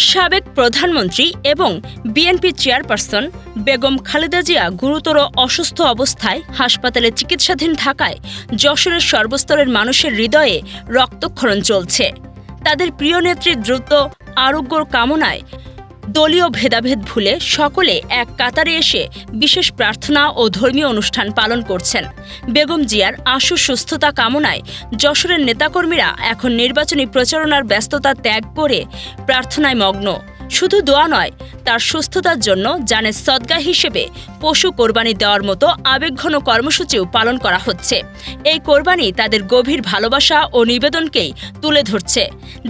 সাবেক প্রধানমন্ত্রী এবং বিএনপি চেয়ারপারসন বেগম খালেদা জিয়া গুরুতর অসুস্থ অবস্থায় হাসপাতালে চিকিৎসাধীন থাকায় যশোরের সর্বস্তরের মানুষের হৃদয়ে রক্তক্ষরণ চলছে। তাদের প্রিয় নেত্রীর দ্রুত আরোগ্যর কামনায় দলীয় ভেদাভেদ ভুলে সকলে এক কাতারে এসে বিশেষ প্রার্থনা ও ধর্মীয় অনুষ্ঠান পালন করছেন। বেগম জিয়ার আশু সুস্থতা কামনায় যশোরের নেতাকর্মীরা এখন নির্বাচনী প্রচারণার ব্যস্ততা ত্যাগ করে প্রার্থনায় মগ্ন। শুধু দোয়া নয়, তার সুস্থতার জন্য জানে সদ্গা হিসেবে পশু কোরবানি দেওয়ার মতো আবেগঘন কর্মসূচিও পালন করা হচ্ছে। এই কোরবানি তাদের গভীর ভালোবাসা ও নিবেদনকেই তুলে ধরছে।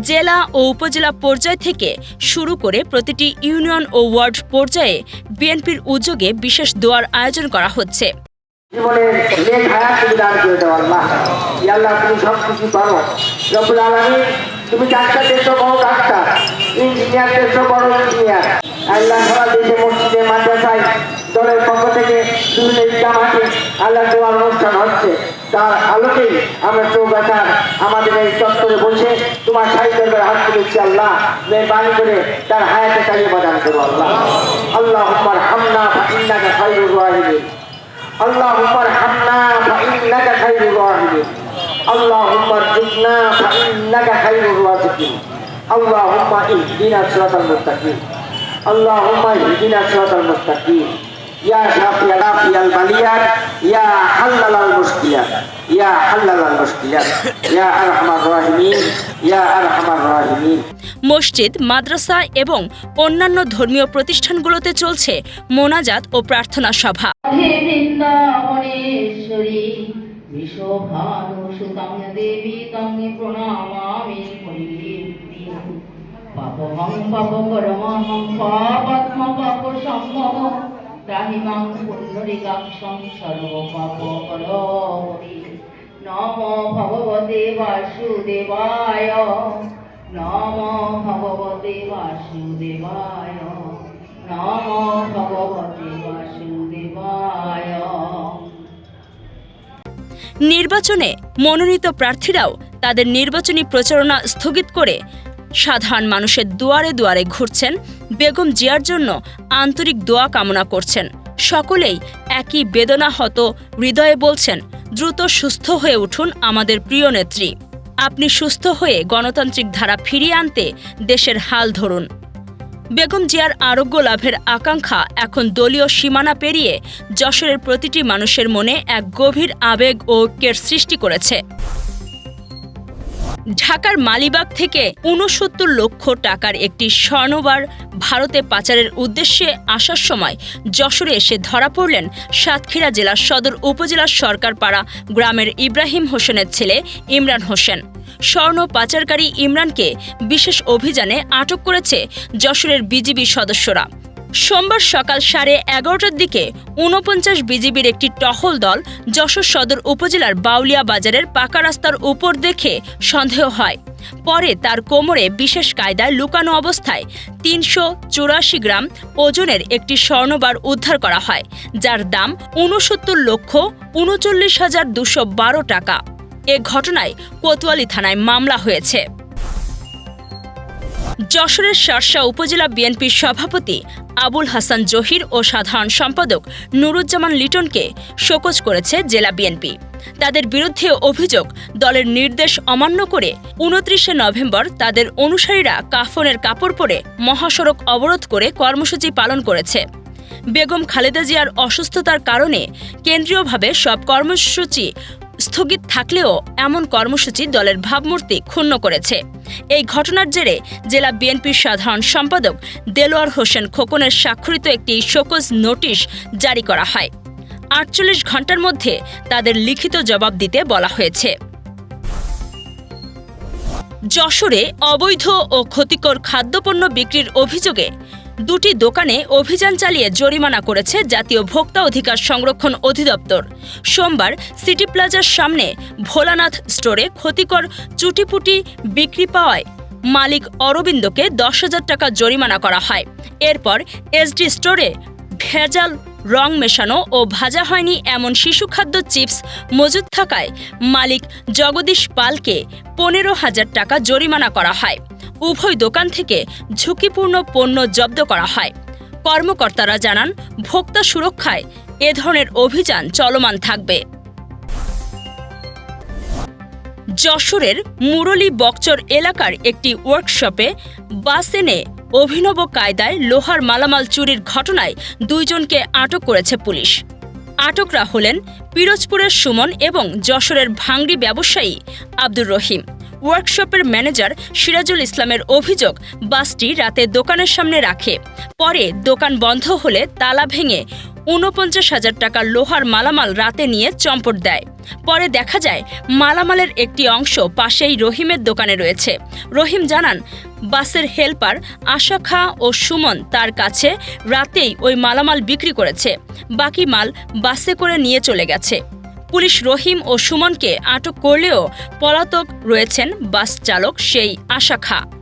জেলা ও উপজেলা পর্যায় থেকে শুরু করে প্রতিটি ইউনিয়ন ও ওয়ার্ড পর্যায়ে বিএনপির উদ্যোগে বিশেষ দোয়ার আয়োজন করা হচ্ছে। জীবনের তুমি ডাক্তার বড় ডাক্তার। ইঞ্জিনিয়ার শ্রেষ্ঠ বড় ইঞ্জিনিয়ার আল্লাহ সবাদিতে মসজিদে, মাদ্রাসায়, দলের পক্ষ থেকে বিভিন্ন ইসলাম আছে। আল্লাহ দোয়ার অনুষ্ঠান হচ্ছে। তার আলোকেই আমরা চৌগাছার আমাদের এই চত্বরে বসে তোমার সাহিত্যের হাত তুলেছি আল্লাহ। মেহরবানি করে তার হায়াতে তাকে প্রদান করো আল্লাহ। আল্লাহ হুমার হামনা ফাইন্নাকে খাইরুল রাহিমিন। আল্লাহ হুমার হামনা ফাইন্নাকে খাইরুল রাহিমিন। আল্লাহ হুমার জুগনা ফাইন্নাকে খাইরুল রাজিকিন। اللهم اهدنا الصراط المستقيم اللهم اهدنا الصراط المستقيم يا شافي رافي البليات يا حلل المشكلات يا حلل المشكلات يا أرحم الراحمين يا أرحم الراحمين মসজিদ মাদ্রাসা এবং অন্যান্য ধর্মীয় প্রতিষ্ঠানগুলোতে চলছে মোনাজাত ও প্রার্থনা সভা হে বৃন্দাবনেশ্বরী বিশ্বভানু সুতং দেবী তং প্রণামামি হরিপ্রি পাপহং পাপ পরমহং পাপাত্ম পাপ সম্ভব ত্রাহিমাং পুণ্ডরিকাক্ষং সর্ব পাপ নম ভগবতে বাসুদেবায়। নম ভগবতে বাসুদেবায়। নম ভগবতে বাসুদেবায়। নির্বাচনে মনোনীত প্রার্থীরাও তাদের নির্বাচনী প্রচারণা স্থগিত করে সাধারণ মানুষের দুয়ারে দুয়ারে ঘুরছেন, বেগম জিয়ার জন্য আন্তরিক দোয়া কামনা করছেন। সকলেই একই বেদনাহত হৃদয়ে বলছেন, দ্রুত সুস্থ হয়ে উঠুন আমাদের প্রিয় নেত্রী। আপনি সুস্থ হয়ে গণতান্ত্রিক ধারা ফিরিয়ে আনতে দেশের হাল ধরুন। বেগম জিয়ার আরোগ্য লাভের আকাঙ্ক্ষা এখন দলীয় সীমানা পেরিয়ে যশোরের প্রতিটি মানুষের মনে এক গভীর আবেগ ও ঐক্যের সৃষ্টি করেছে। ঢাকার মালিবাগ থেকে ঊনসত্তর লক্ষ টাকার একটি স্বর্ণবার ভারতে পাচারের উদ্দেশ্যে আসার সময় যশোরে এসে ধরা পড়লেন সাতক্ষীরা জেলার সদর উপজেলার সরকারপাড়া গ্রামের ইব্রাহিম হোসেনের ছেলে ইমরান হোসেন। স্বর্ণ পাচারকারী ইমরানকে বিশেষ অভিযানে আটক করেছে যশোরের বিজিবি সদস্যরা। সোমবার সকাল সাড়ে এগারোটার দিকে ঊনপঞ্চাশ বিজিবির একটি টহল দল যশোর সদর উপজেলার বাউলিয়া বাজারের পাকা রাস্তার উপর দেখে সন্দেহ হয়। পরে তার কোমরে বিশেষ কায়দায় লুকানো অবস্থায় তিনশো চুরাশি গ্রাম ওজনের একটি স্বর্ণবার উদ্ধার করা হয়, যার দাম ঊনসত্তর লক্ষ উনচল্লিশ হাজার দুশো বারো টাকা। এ ঘটনায় কোতোয়ালি থানায় মামলা হয়েছে। যশোরের শার্শা উপজেলা বিএনপির সভাপতি আবুল হাসান জহির ও সাধারণ সম্পাদক নুরুজ্জামান লিটনকে শোকজ করেছে জেলা বিএনপি। তাদের বিরুদ্ধে অভিযোগ, দলের নির্দেশ অমান্য করে উনত্রিশে নভেম্বর তাদের অনুসারীরা কাফনের কাপড় পরে মহাসড়ক অবরোধ করে কর্মসূচি পালন করেছে। বেগম খালেদা জিয়ার অসুস্থতার কারণে কেন্দ্রীয়ভাবে সব কর্মসূচি স্থগিত থাকলেও এমন কর্মসূচি দলের ভাবমূর্তি ক্ষুণ্ণ করেছে। এই ঘটনার জেরে জেলা বিএনপির সাধারণ সম্পাদক দেলোয়ার হোসেন খোকনের স্বাক্ষরিত একটি শোকজ নোটিশ জারি করা হয়। আটচল্লিশ ঘণ্টার মধ্যে তাদের লিখিত জবাব দিতে বলা হয়েছে। যশোরে অবৈধ ও ক্ষতিকর খাদ্যপণ্য বিক্রির অভিযোগে দুটি দোকানে অভিযান চালিয়ে জরিমানা করেছে জাতীয় ভোক্তা অধিকার সংরক্ষণ অধিদপ্তর। সোমবার সিটি প্লাজার সামনে ভোলানাথ স্টোরে ক্ষতিকর চুটিপুটি বিক্রি পাওয়ায় মালিক অরবিন্দকে দশ হাজার টাকা জরিমানা করা হয়। এরপর এসডি স্টোরে ভেজাল, রং মেশানো ও ভাজা হয়নি এমন শিশু খাদ্য চিপস মজুদ থাকায় মালিক জগদীশ পালকে পনেরো হাজার টাকা জরিমানা করা হয়। উভয় দোকান থেকে ঝুঁকিপূর্ণ পণ্য জব্দ করা হয়। কর্মকর্তারা জানান, ভোক্তা সুরক্ষায় এ ধরনের অভিযান চলমান থাকবে। যশোরের মুরলী বকচর এলাকার একটি ওয়ার্কশপে বাস এনে অভিনব কায়দায় লোহার মালামাল চুরির ঘটনায় দুইজনকে আটক করেছে পুলিশ। আটকরা হলেন পিরোজপুরের সুমন এবং যশোরের ভাংড়ি ব্যবসায়ী আব্দুর রহিম। ওয়ার্কশপের ম্যানেজার সিরাজুল ইসলামের অভিযোগ, বাসটি রাতে দোকানের সামনে রাখে। পরে দোকান বন্ধ হলে তালা ভেঙে ঊনপঞ্চাশ হাজার টাকার লোহার মালামাল রাতে নিয়ে চম্পট দেয়। পরে দেখা যায়, মালামালের একটি অংশ পাশেই রহিমের দোকানে রয়েছে। রহিম জানান, বাসের হেল্পার আশা খা ও সুমন তার কাছে রাতেই ওই মালামাল বিক্রি করেছে। বাকি মাল বাসে করে নিয়ে চলে গেছে। পুলিশ রহিম ও সুমনকে আটক করলেও পলাতক রয়েছেন বাস চালক সেই আশা খা।